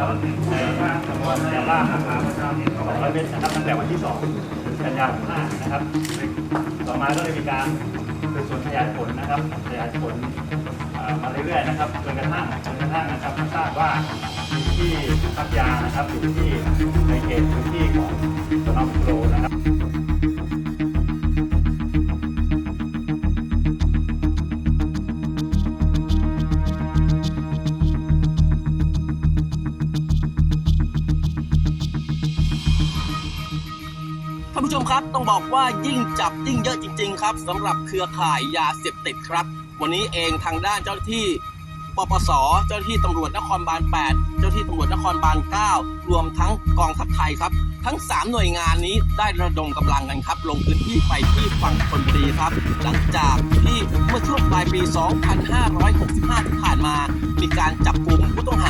200เมตรนะครับตั้งแต่วันที่ 2 กันยายน5นะครับ ต่อมาก็เลยมีการสืบสวนขยายผลนะครับขยายผลมาเรื่อยๆนะครับจนกระทั่งจนกระทั่งนะครับทราบว่าที่พักยานะครับอยู่ที่ในเขตพื้นที่ของานผู้ชมครับต้องบอกว่ายิ่งจับยิ่งเยอะจริง ๆ ครับสำหรับเครือข่ายยาเสพติดครับ วันนี้เองทางด้านเจ้าหน้าที่ปปส เจ้าหน้าที่ตำรวจนครบาล 8 เจ้าหน้าที่ตำรวจนครบาล 9 รวมทั้งกองทัพไทยครับ ทั้ง 3 หน่วยงานนี้ได้ระดมกำลังกันครับ ลงพื้นที่ไปที่ฝั่งธนบุรีครับ หลังจากที่เมื่อช่วงปลายปี 2565 ที่ผ่านมา มีการจับกลุ่มผู้ต้องหา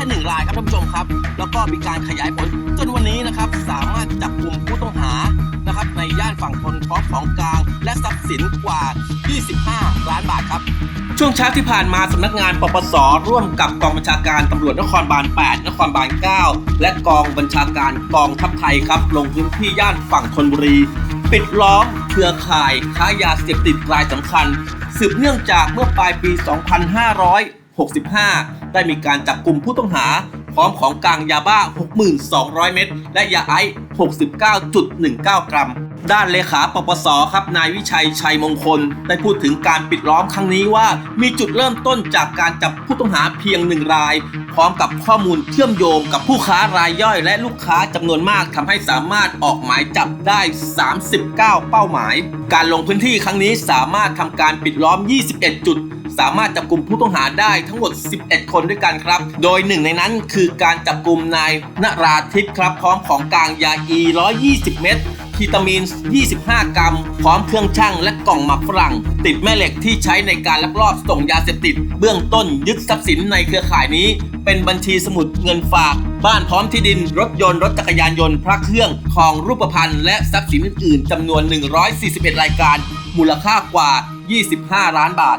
ค่หนึ่งรายครับท่านผู้ชมครับ แล้วก็มีการขยายผลจนวันนี้นะครับสามารถจับกลุ่มผู้ต้องหานะครับในย่านฝั่งทนพร้อมของกลาง และทรัพย์สินกว่า 25 ล้านบาทครับช่วงเช้าที่ผ่านมาสำนักงานปปส ร่วมกับกองบัญชาการตำรวจนครบาล 8 นครบาล 9 และกองบัญชาการกองทัพไทยครับ ลงพื้นที่ย่านฝั่งธนบุรี ปิดล้อมเครือข่ายค้ายาเสพติดรายสำคัญ สืบเนื่องจากเมื่อปลายปี 2500 2565 ได้มีการจับกลุ่มผู้ต้องหา พร้อมของกลางยาบ้า 6,200 เม็ดและยาไอซ์69.19 กรัม ด้านเลขาปปสครับนายวิชัยชัยมงคล ได้พูดถึงการปิดล้อมครั้งนี้ว่า มีจุดเริ่มต้นจากการจับผู้ต้องหาเพียงหนึ่งราย พร้อมกับข้อมูลเชื่อมโยงกับผู้ค้ารายย่อยและลูกค้าจำนวนมากทำให้สามารถออกหมายจับได้ 39 เป้าหมาย การลงพื้นที่ครั้งนี้สามารถทำการปิดล้อม 21 จุด สามารถจับกลุ่มผู้ต้องหาได้ทั้งหมด 11 คนด้วยกันครับ โดยหนึ่งในนั้นคือการจับกลุ่มนายนราทิพย์ครับพร้อมของกลางยาอี 120 เม็ดคีตามีน 25 กรัม พร้อมเครื่องชั่งและกล่องหมักฝรั่ง ติดแม่เหล็กที่ใช้ในการลักลอบส่งยาเสพติด เบื้องต้นยึดทรัพย์สินในเครือข่ายนี้ เป็นบัญชีสมุดเงินฝาก บ้านพร้อมที่ดิน รถยนต์ รถจักรยานยนต์ พระเครื่องของรูปพรรณ และทรัพย์สินอื่น ๆจำนวน 141 รายการ มูลค่ากว่า 25 ล้านบาท